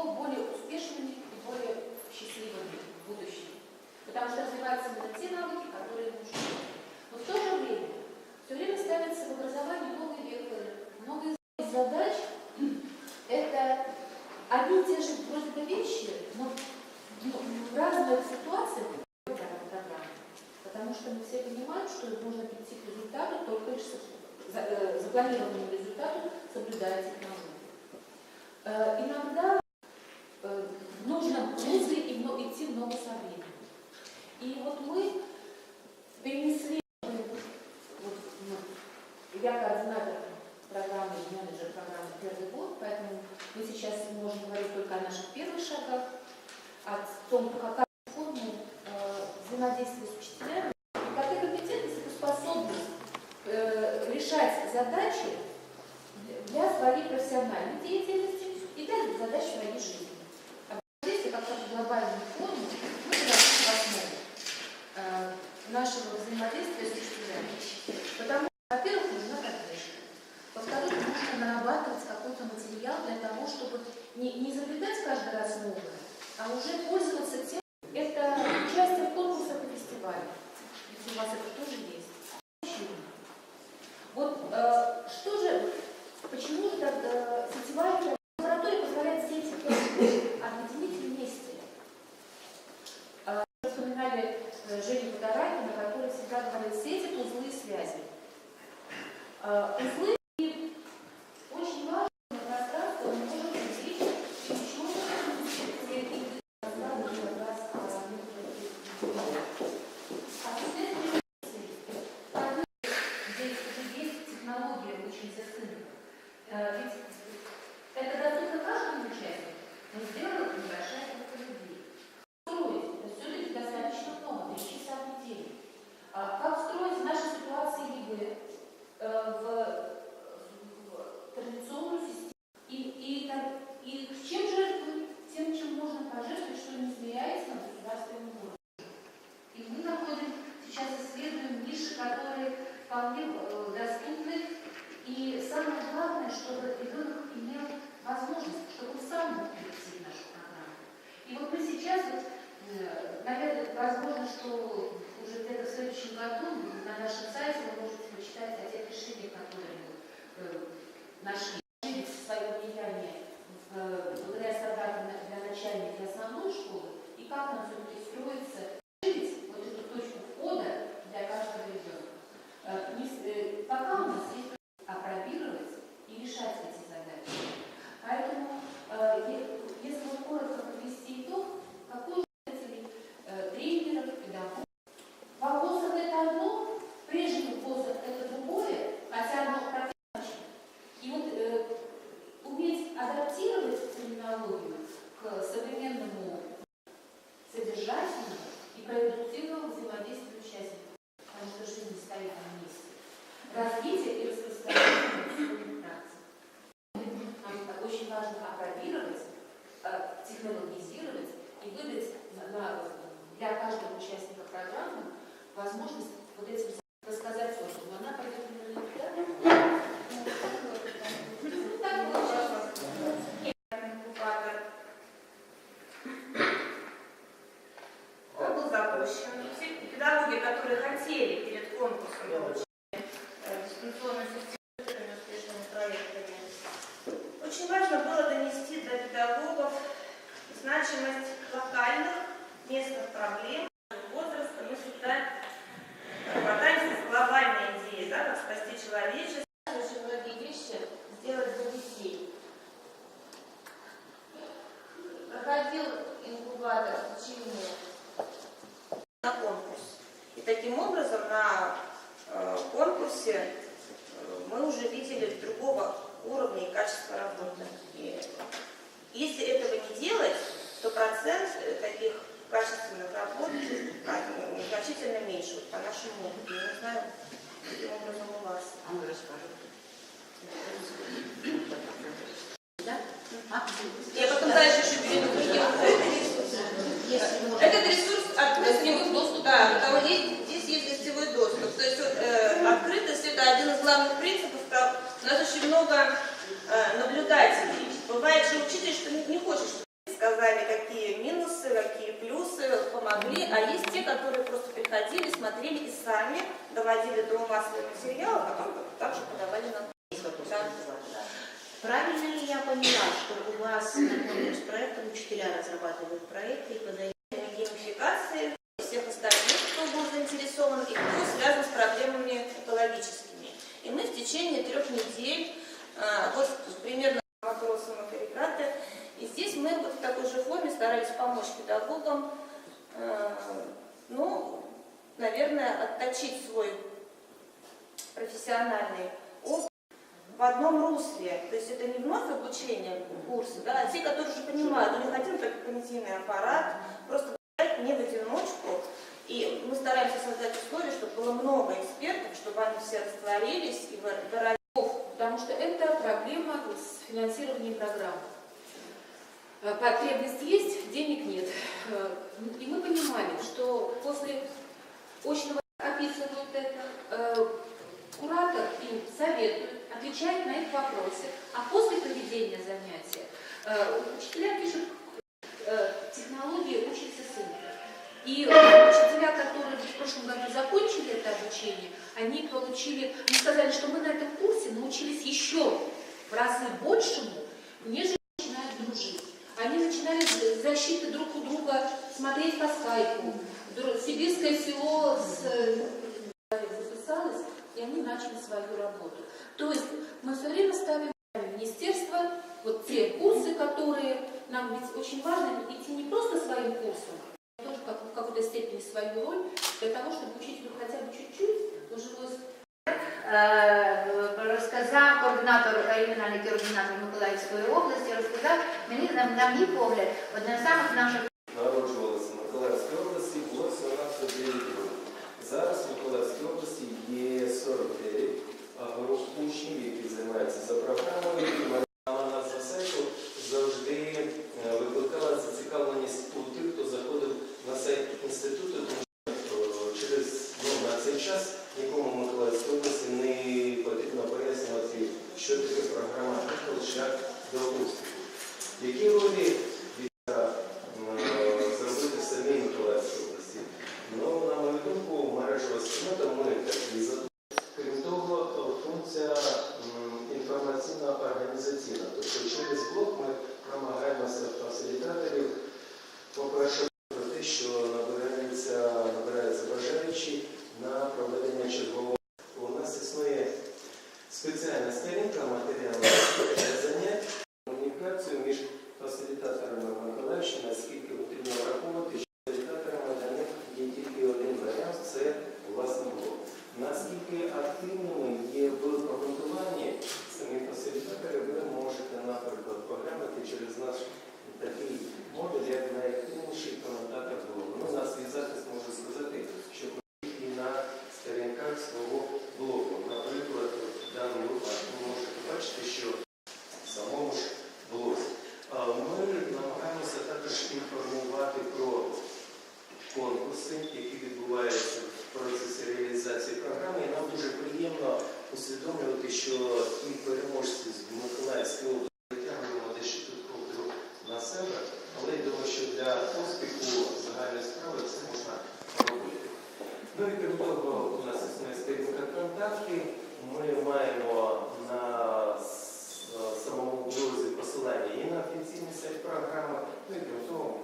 привело более успешными и более счастливыми в будущем, Потому что развиваются именно те навыки, которые нужны. Но в то же время все время ставятся в образовании новые векторы, новые задач. Это одни и те же вроде бы вещи, но ну, в разных ситуациях потому что мы все понимаем, что можно прийти к результату только лишь э, запланированному результату, соблюдая технологию. Э, иногда мы перенесли, мы, вот, ну, я координатор программы, менеджер программы «Первый год», поэтому мы сейчас можем говорить только о наших первых шагах, о том, какая форма э, взаимодействия с учителями, какая компетентность и способность э, решать задачи для своей профессиональной деятельности и для задачи своей жизни. не, не изобретать каждый раз новое, а уже пользоваться тем, Если этого не делать, то процент э, таких качественных работ а, значительно меньше, вот по нашему опыту. Я не знаю, каким образом у вас. А мы расскажем. Да? Я потом дальше еще перейду Этот ресурс открыт, к нему доступ, да, да, кого есть, здесь есть гостевой доступ. То есть вот, э, открытость – это один из главных принципов. У нас очень много отточить свой профессиональный опыт в одном русле. То есть это не вновь обучение курса, да, а те, которые уже понимают, у них один только когнитивный аппарат, просто не в одиночку. И мы стараемся создать условия, чтобы было много экспертов, чтобы они все растворились и выражали. Потому что это проблема с финансированием программ. Э, Потребность есть, денег нет. Э, И мы понимали, что после очного это, э, куратор им советует, отвечает на их вопросы, а после проведения занятия э, учителя пишут э, технологии учится сын. И учителя, которые в прошлом году закончили это обучение, они получили, они сказали, что мы на этом курсе научились еще в разы большему, нежели начинают дружить. Они начинали защиты друг у друга смотреть по скайпу. Сибирское село с, э, и они начали свою работу. То есть мы все время ставим министерство, вот те курсы, которые нам ведь очень важно идти не просто своим курсом, а тоже как- в какой-то степени свою роль для того, чтобы учителю хотя бы чуть-чуть ужилось Е, розказав координатор, регіональний координатор Миколаївської області, розказав мені, на, на мій погляд, одним з самих наших груп які займаються за програмою. За сайту завжди е, викликала зацікавленість у тих, хто заходив на сайт інституту, тому що е, через ну, на цей час нікому Миколаївській області не потрібно пояснювати, що таке програма «Приклад шлях до успіху. Які ролі і крім того,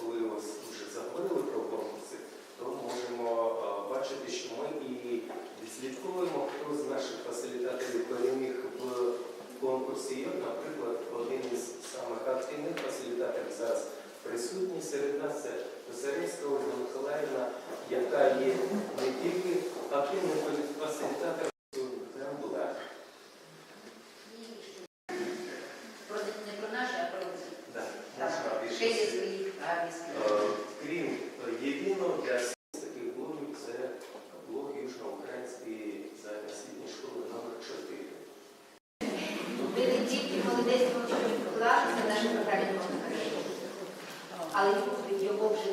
коли ось вже заговорили про конкурси, то можемо е, бачити, що ми і відслідковуємо, хто з наших фасилітаторів переміг в конкурсі. І, наприклад, один із самих активних фасилітаторів зараз присутній серед нас це Писарівська Ольга Миколаївна, яка є не тільки активним фасилітатором, але його вже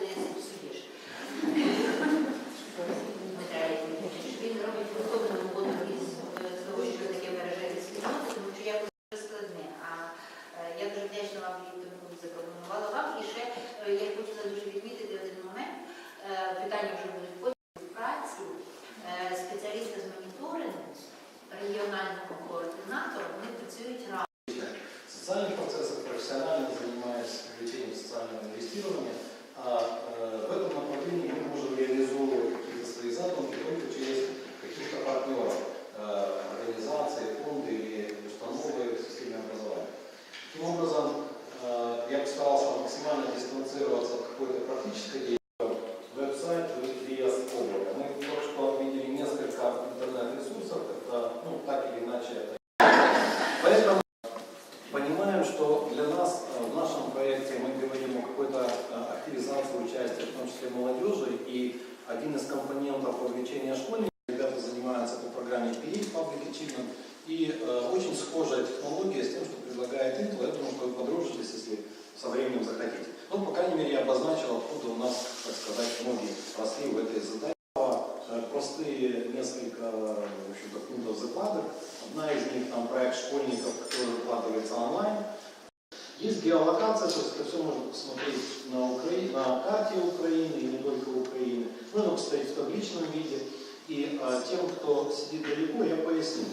геолокация, то есть это все можно посмотреть на, Украине, на карте Украины и не только Украины. Ну, Рынок стоит в табличном виде. И а, тем, кто сидит далеко, я поясню.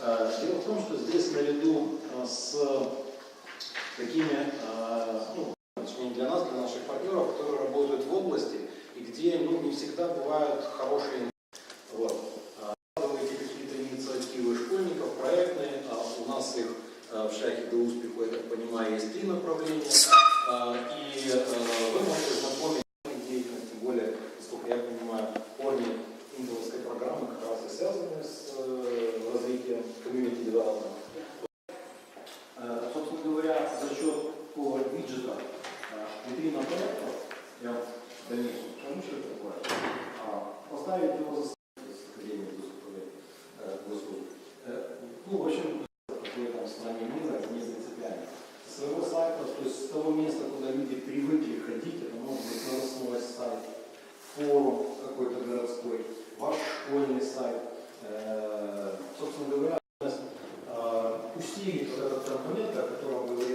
А, дело в том, что здесь наряду а, с такими, а, ну, не для нас, для наших партнеров, которые работают в области, и где ну, не всегда бывают хорошие направления. того места, куда люди привыкли ходить, это может быть новостной сайт, форум какой-то городской, ваш школьный сайт. Э, собственно говоря, э, усилить вот этот компонент, о котором говорил